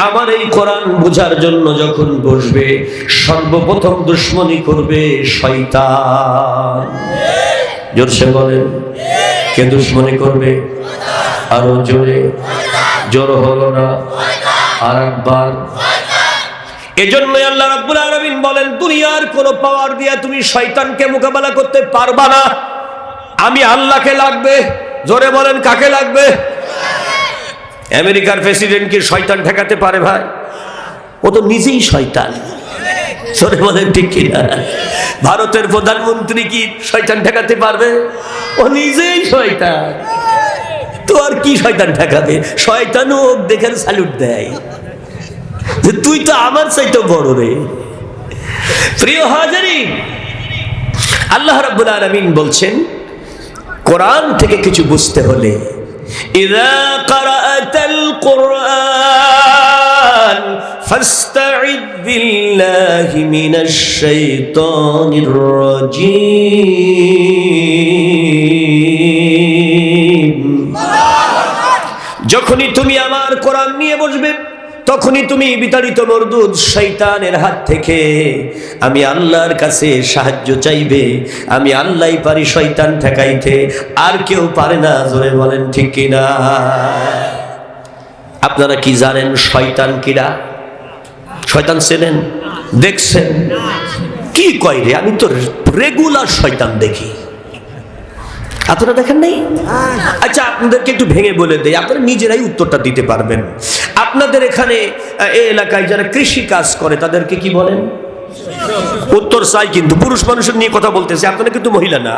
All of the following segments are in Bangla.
আমার এই কোরআন বোঝার জন্য যখন বসবে, সর্বপ্রথম দুশ্মনী করবে শয়তান। জোরসে বলেন, কে দুশ্মনী করবে? আরও জোরে, জোর হলো না। আর একবার। এজন্যই আল্লাহ রাব্বুল আলামিন বলেন, দুনিয়ার কোন পাওয়ার দিয়ে তুমি শয়তানকে মোকাবেলা করতে পারবা না। আমি আল্লাহকে লাগবে। জোরে বলেন, কাকে লাগবে? আমেরিকার প্রেসিডেন্ট কি শয়তান ঠেকাতে পারে ভাই? ও তো নিজেই শয়তান। জোরে বলেন ঠিক কিনা? ভারতের প্রধানমন্ত্রী কি শয়তান ঠেকাতে পারবে? ও নিজেই শয়তান। তো আর কি শয়তান ঠেকাবে? শয়তানও ওকে দেখে স্যালুট দেয়। যে তুই তো আমার চাইতে বড় রে। প্রিয় হাজারি, আল্লাহ রাব্বুল আলামিন বলছেন, কোরআন থেকে কিছু বুঝতে হলে ইযা قرأت القرآن فاستعذ بالله من الشيطان الرجيم যখনই তুমি আমার কোরআন নিয়ে বসবে তখনই তুমি বিতাড়িত মরদুদ শৈতানের হাত থেকে, আমি আল্লাহর কাছে সাহায্য চাইবে, আমি আল্লাহ পারি শয়তান ঠেকাইতে, আর কেউ পারে না, জোরে বলেন ঠিক কিনা? আপনারা কি জানেন শয়তান কিরা? শয়তান চেনেন? দেখছেন? কি কয় রে? আমি তো রেগুলার শয়তান দেখি। আপনারা দেখেন নাই? আচ্ছা আপনাদেরকে একটু ভেঙে বলে দেয় আপনারা নিজেরাই উত্তরটা দিতে পারবেন। আপনাদের এখানে এই এলাকায় যারা কৃষি কাজ করে, তাদেরকে কি বলেন? উত্তর চাই কিন্তু, পুরুষ মানুষের নিয়ে কথা বলতেছে, আপনারা কিন্তু মহিলা না।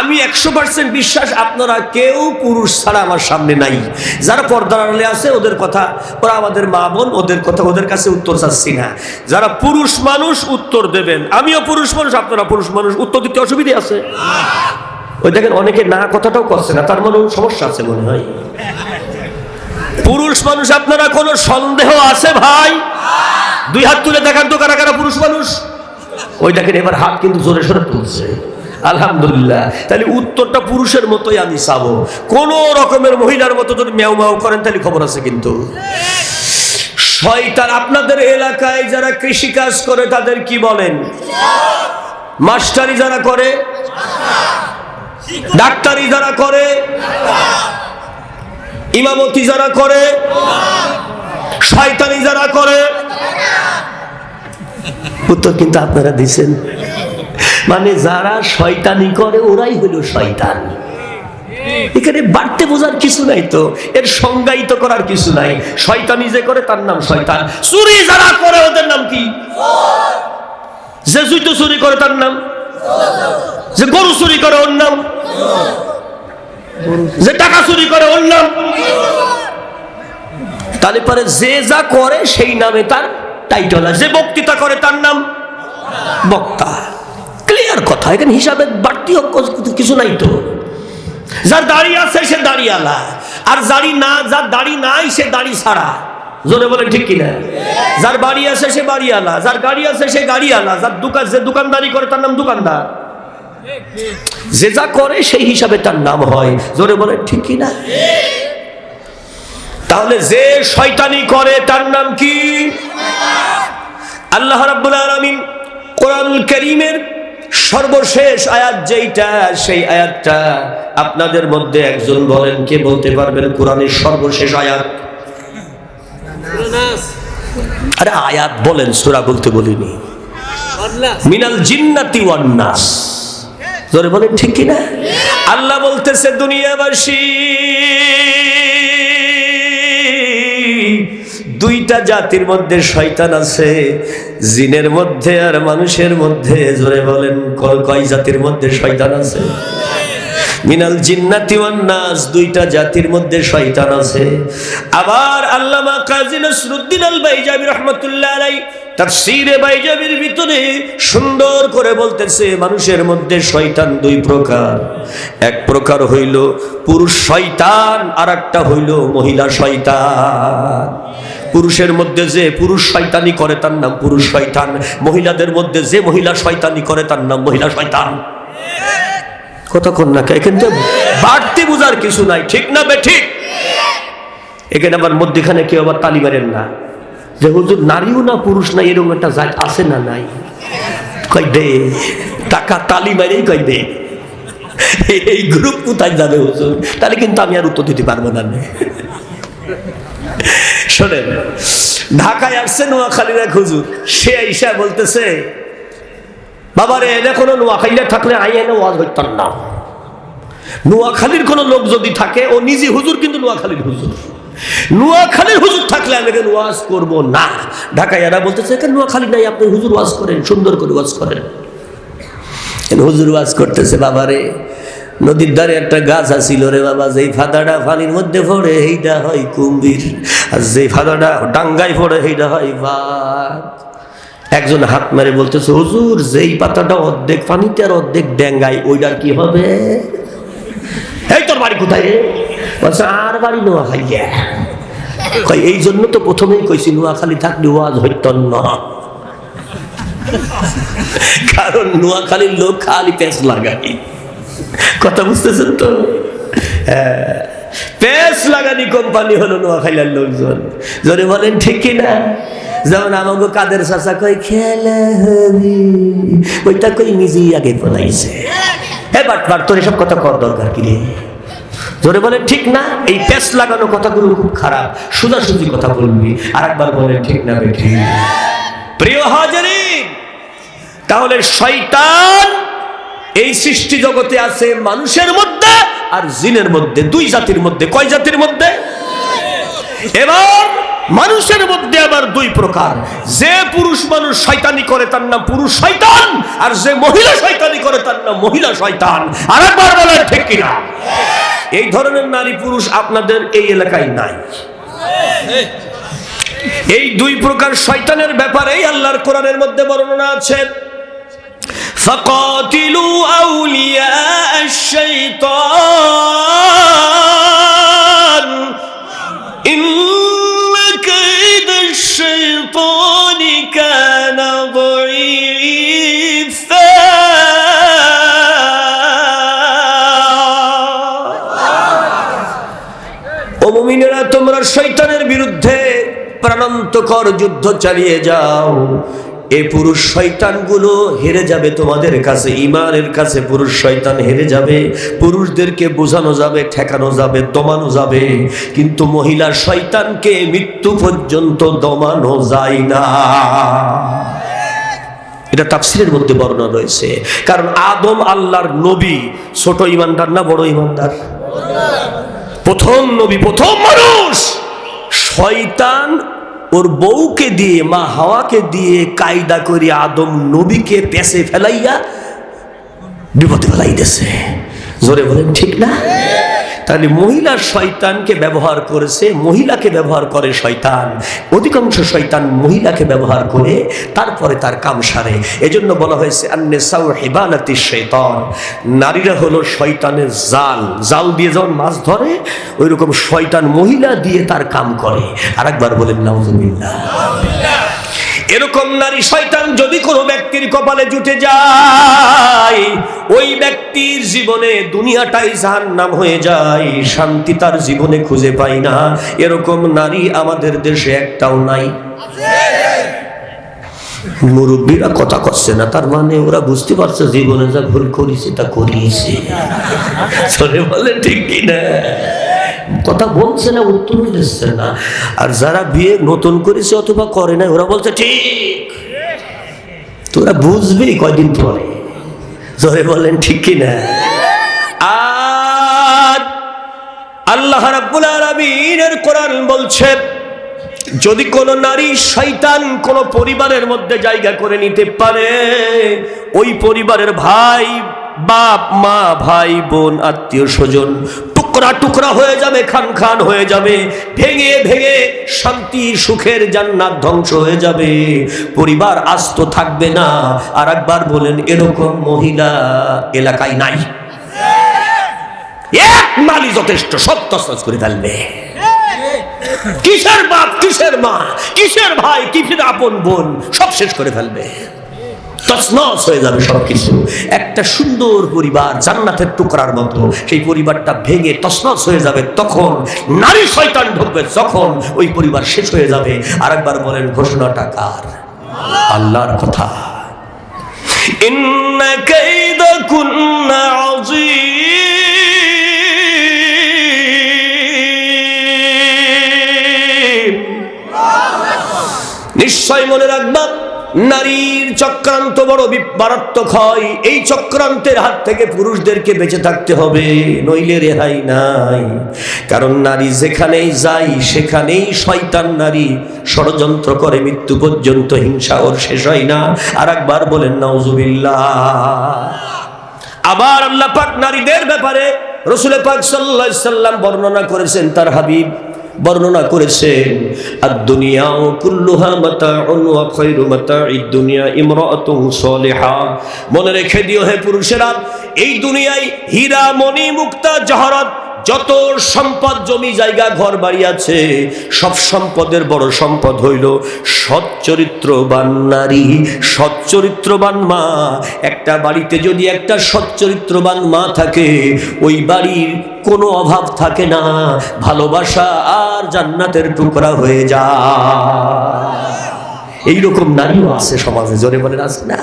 আমি একশো পার্সেন্ট বিশ্বাস, আপনারা কেউ পুরুষ ছাড়া আমার সামনে নাই। যারা পর্দার আছে, ওদের কথা, ওরা আমাদের মা বোন, ওদের কথা ওদের কাছে উত্তর চাচ্ছি না। যারা পুরুষ মানুষ, উত্তর দেবেন। আমিও পুরুষ মানুষ, আপনারা পুরুষ মানুষ, উত্তর দিতে অসুবিধে আছে? ওই দেখেন অনেকে না কথাটাও করছে না তার মনে সমস্যা আছে মনে হয়। পুরুষ মানুষ আপনারা কোনো সন্দেহ আছে ভাই? দুই হাত তুলে দেখান তো কারা কারা পুরুষ মানুষ। ওই দেখেন এবার হাত কিন্তু জোরে সরে তুলছে। আলহামদুলিল্লাহ। তাহলে উত্তরটা পুরুষের মতোই আমি চাবো। কোন রকমের মহিলার মতো যদি ম্যাও ম্যাও করেন তাহলে খবর আছে কিন্তু। শয়তান আপনাদের এলাকায় যারা কৃষি কাজ করে তাদের কি বলেন? মাস্টারি যারা করে ডাক্তারি যারা করে, ইমামতি যারা করে, শয়তানি যারা করে, উত্তর কিন্তু আপনারা দিছেন। মানে যারা শয়তানি করে, ওরাই হলো শয়তান। এখানে বাড়তে বোঝার কিছু নাই তো, এর সংজ্ঞায়িত করার কিছু নাই। শয়তানি যে করে, তার নাম শয়তান। চুরি যারা করে, ওদের নাম কি? যে জুতো চুরি করে, তার নাম? যে গরু চুরি করে, ওর নাম? যে টাকা চুরি করে, ওর নাম? তাহলে পরে যে যা করে, সেই নামে তার টাইটল আছে। যে বক্তৃতা করে, তার নাম বক্তা। ক্লিয়ার কথা। এখানে হিসাবে বাড়তি কিছু নাই তো। যার দাড়ি আছে, সে দাড়িওয়ালা। আর দাড়ি না, যার দাড়ি নাই, সে দাড়ি ছাড়া। জোরে বলে ঠিক কিনা? যার বাড়ি আছে, সে বাড়িওয়ালা। যার গাড়ি আছে, সে গাড়িওয়ালা। যার দোকান যে দোকানদারি করে, তার নাম দোকানদার। যে যা করে সেই হিসাবে তার নাম হয়। জোরে বলে ঠিক কিনা তাহলে যে শয়তানি করে তার নাম কি? আল্লাহ রাব্বুল আলামিন কোরআন করিমের সর্বশেষ আয়াত যেইটা সেই আয়াতটা আপনাদের মধ্যে একজন বলেন কে বলতে পারবেন কোরআনের সর্বশেষ আয়াত? আরে আয়াত বলেন সূরা বলতে বলিনি। মিনাল জিন্নাতি ওয়ান নাস। জোরে বলেন, ঠিক কি না আল্লাহ বলতেছে, দুনিয়াবাসী, দুইটা জাতির মধ্যে শয়তান আছে, জিনের মধ্যে আর মানুষের মধ্যে। জোরে বলেন কয় জাতির মধ্যে শয়তান আছে? মিনাল জিন্নাতি নাস, দুইটা জাতির মধ্যে শয়তান আছে। আবার আল্লামা কাজী নসরুদ্দিন আল বাইজাবি রাহমাতুল্লাহ তাফসীরে বাইজাবির ভিতরে সুন্দর করে বলতেছে, মানুষের মধ্যে শয়তান দুই প্রকার। এক প্রকার হইল পুরুষ শয়তান আর একটা হইল মহিলা শয়তান। পুরুষের মধ্যে যে পুরুষ শয়তানি করে, তার নাম পুরুষ শয়তান। মহিলাদের মধ্যে যে মহিলা শয়তানি করে, তার নাম মহিলা শয়তান। কতক্ষণ না থেকে বাড়তি বোঝার কিছু নাই। ঠিক না বে, ঠিক? এখানে আবার মধ্যখানে কেউ আবার তালি মারেন না। যে হুজুর নারীও না পুরুষ না, এরকম একটা জাত আছে না নাই? কই দে টাকা তালি মারেই কই দে এই গ্রুপ কোথায় যাবে হুজুর? তাহলে কিন্তু আমি আর উত্তর দিতে পারব না। শোনেন, ঢাকায় আসছে নোয়াখালীর এক হুজুর। সে ঈশা বলতেছে, বাবারে এনে কোনো নোয়াখালীরা থাকলে আই এনে ওয়াজ হইতাম না। নোয়াখালীর কোনো লোক যদি থাকে, ও নিজে হুজুর, কিন্তু নোয়াখালীর হুজুর। নোয়াখালীর হুজুর থাকলে আমি এখানে ওয়াজ করব না। ঢাকায় এরা বলতেছে, এখানে নোয়াখালী নাই, আপনি হুজুর ওয়াজ করেন, সুন্দর করে ওয়াজ করেন। হুজুর ওয়াজ করতেছে, বাবারে, নদীর ধারে একটা গাছ আছিল রে বাবা, যেই ফাদাটা পানির মধ্যে পড়ে এইটা হয় কুম্ভীর। আর যেই ফাদাটা ডাঙ্গায় পড়ে এইটা হয় বাঘ। একজন হাত মেরে বলতেছে, হুজুর, যেই পাতাটা অর্ধেক পানিতে আর অর্ধেক ডেঙ্গায়, ওইটার কি হবে? এই তোর বাড়ি কোথায় রে? বলছে আর বাড়ি নোয়াখালিয়া কই এই জন্য তো প্রথমেই কইছি নোয়াখালী থাকলে ওয়াজ হইত না। কারণ নোয়াখালীর লোক খালি পেঁচ লাগাই কথা বুঝতেছেন তো? হ্যাঁ, পেঁচ লাগানি কোম্পানি হলো নোয়াখালীর লোকজন। জোরে বলেন ঠিক না? যেমন আমাকে কাদের চাচা কই খেলে হবি। ওইটা কই নিজেই আগে বলাইছে হে বাটবার তোর এসব কথা কর দরকার কি রে? জোরে বলেন, ঠিক না? এই পেস লাগানো কথাগুলো খুব খারাপ। সোজাসুজি কথা বলবি আর একবার বলেন, ঠিক না বেঠি প্রিয় হাজারি তাহলে শয়তান এই সৃষ্টি জগতে আছে মানুষের মধ্যে আর জিনের মধ্যে। দুই জাতির মধ্যে। কয় জাতির মধ্যে? এবার মানুষের মধ্যে আবার দুই প্রকার। যে পুরুষ মানুষ শয়তানি করে, তার নাম পুরুষ শয়তান, আর যে মহিলা শয়তানি করে, তার নাম মহিলা শয়তান। আর একবার বলেন, ঠিক কিনা? এই ধরনের নারী পুরুষ আপনাদের এই এলাকায় নাই এই দুই প্রকার শয়তানের ব্যাপারেই আল্লাহর কোরআনের মধ্যে বর্ণনা আছে فقاتلوا أولياء الشيطان মুমিনেরা তোমরা শৈতানের বিরুদ্ধে প্রাণান্তকর যুদ্ধ চালিয়ে যাও। এ পুরুষ শয়তানগুলো হেরে যাবে তোমাদের কাছে ইমানের কাছে পুরুষ শয়তান হেরে যাবে। পুরুষদেরকে বোঝানো যাবে, ঠেকানো যাবে, দমানো যাবে। কিন্তু মহিলা শয়তানকে মৃত্যু পর্যন্ত দমানো যায় না। এটা তাফসিরের মধ্যে বর্ণনা রয়েছে। কারণ আদম আল্লাহর নবী, ছোট ইমানদার না বড় ইমানদার প্রথম নবী, প্রথম মানুষ। শয়তান ওর বউকে দিয়ে, মা হাওয়াকে দিয়ে কায়দা করে আদম নবীকে পেশে ফেলাইয়া বিপদে ফেলাই দেশে জোরে বলেন, ঠিক না? তাহলে মহিলা শয়তানকে ব্যবহার করেছে, মহিলাকে ব্যবহার করে শয়তান। অধিকাংশ শয়তান মহিলাকে ব্যবহার করে, তারপরে তার কাম সারে। এজন্য বলা হয়েছে আন্নে সাউ হেবানাতি শৈতান। নারীরা হলো শয়তানের জাল। জাল দিয়ে যখন মাছ ধরে ওই রকম শয়তান মহিলা দিয়ে তার কাম করে। আরেকবার বলেন, নাউজুবিল্লাহ। এরকম নারী শয়তান যদি কোনো ব্যক্তির কপালে জুটে যায়, ওই ব্যক্তির জীবনে দুনিয়াটাই জাহান নাম হয়ে যায়, শান্তি তার জীবনে খুঁজে পায় না। এরকম নারী আমাদের দেশে একটাও নাই। মুরব্বীরা কথা করছে না, তার মানে ওরা বুঝতে পারছে জীবনে যা ভুল করিছে তা করিয়েছে চলে বলে ঠিক কিনা কথা বলছে না উত্তর দিচ্ছে না। আর যারা বিয়ে নতুন করেছে অথবা করে না ওরা বলছে, ঠিক। তোরা বুঝবি কয়দিন পরে। জোরে বলেন, ঠিক কিনা? আর আল্লাহ রাব্বুল আলামিনের কোরআন বলছে, যদি কোনো নারী শয়তান কোন পরিবারের মধ্যে জায়গা করে নিতে পারে, ওই পরিবারের ভাই, বাপ, মা, ভাই, বোন, আত্মীয়, স্বজন টুকরা টুকরা হয়ে যাবে, খান খান হয়ে যাবে, ভেঙে ভেঙে শান্তি, সুখের জান্নাত ধ্বংস হয়ে যাবে। পরিবার আস্ত থাকবে না। আর একবার বলেন, এরকম মহিলা এলাকায় নাই। এক মালি যথেষ্ট সব তসতস করে ফেলবে। কিসের বাপ, কিসের মা, কিসের ভাই কিসের আপন বোন, সব শেষ করে ফেলবে। তছনছ হয়ে যাবে সব কিছু একটা সুন্দর পরিবার জান্নাতের টুকরার মতো। সেই পরিবারটা ভেঙে তছনছ হয়ে যাবে তখন, নারী শয়তান ঢুকবে যখন ওই পরিবার শেষ হয়ে যাবে। আর একবার বলেন, ঘোষণাটা কার? আল্লাহর কথা। ইন্না কাইদা কুন্না আযীম। নিশ্চয় মনে রাখবা নারীর চক্রান্ত বড় মারাত্মক হয়। এই চক্রান্তের হাত থেকে পুরুষদেরকে বেঁচে থাকতে হবে, নইলে রেহাই নাই। কারণ নারী যেখানেই যাই সেখানেই শয়তান নারী ষড়যন্ত্র করে, মৃত্যু পর্যন্ত হিংসা ওর শেষ হয় না। আর একবার বলেন, নাউজুবিল্লাহ। আবার আল্লাহ পাক নারীদের ব্যাপারে রসুল পাক সাল্লাহ সাল্লাম বর্ণনা করেছেন, তার হাবিব বর্ণনা করেছে আর দুনিয়াও কুল্লুহা মাতাউন ওয়া খায়রু এই দুনিয়া ইমরাআতুন সালিহা। মনে রেখে দিও হে পুরুষেরা, এই দুনিয়ায় হীরা, মণি, মুক্তা, জহরত যত সম্পদ, জমি, জায়গা, ঘর, বাড়ি আছে, সব সম্পদের বড় সম্পদ হইল সচ্চরিত্রবান নারী সচ্চরিত্রবান মা। একটা বাড়িতে যদি একটা সচ্চরিত্রবান মা থাকে, ওই বাড়ির কোনো অভাব থাকে না। ভালোবাসা আর জান্নাতের টুকরা হয়ে যায়। এইরকম নারীও আছে সমাজে, জোরে বলেন, আছে না?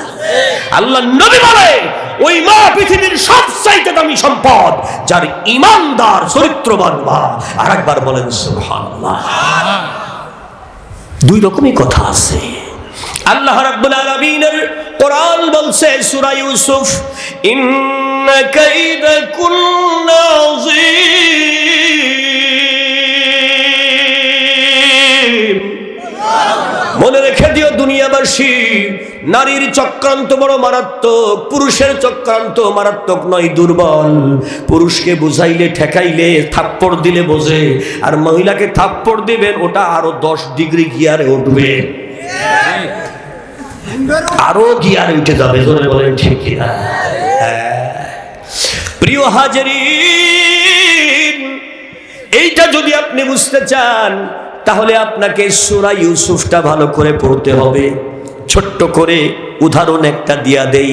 আল্লাহ নবী বলে, ওই মা পৃথিবীর সবচাইতে দামি সম্পদ, যার ইমানদার, চরিত্রবান মা। আর একবার বলেন, সুবহানাল্লাহ। দুই রকমই কথা আছে। আল্লাহ রাব্বুল আলামিনের কোরআন বলছে, সূরা ইউসুফ, ইন্না আযীম। রেখে দিও দুনিয়াবাসী। নারীর চক্রান্ত বড় মারাত্মক, পুরুষের চক্রান্ত মারাত্মক নয়, দুর্বল। পুরুষকে বুঝাইলে, ঠেকাইলে, থাপ্পড় দিলে বোঝে। আর মহিলাকে থাপ্পড় দিবেন, ওটা আরও দশ ডিগ্রি গিয়ারে উঠবে। আরও গিয়ারে উঠে যাবে বলেন, ঠিক হ্যাঁ। প্রিয় হাজারি এইটা যদি আপনি বুঝতে চান তাহলে আপনাকে সুরা ইউসুফটা ভালো করে পড়তে হবে। ছোট্ট করে উদাহরণ একটা দিয়া দেই।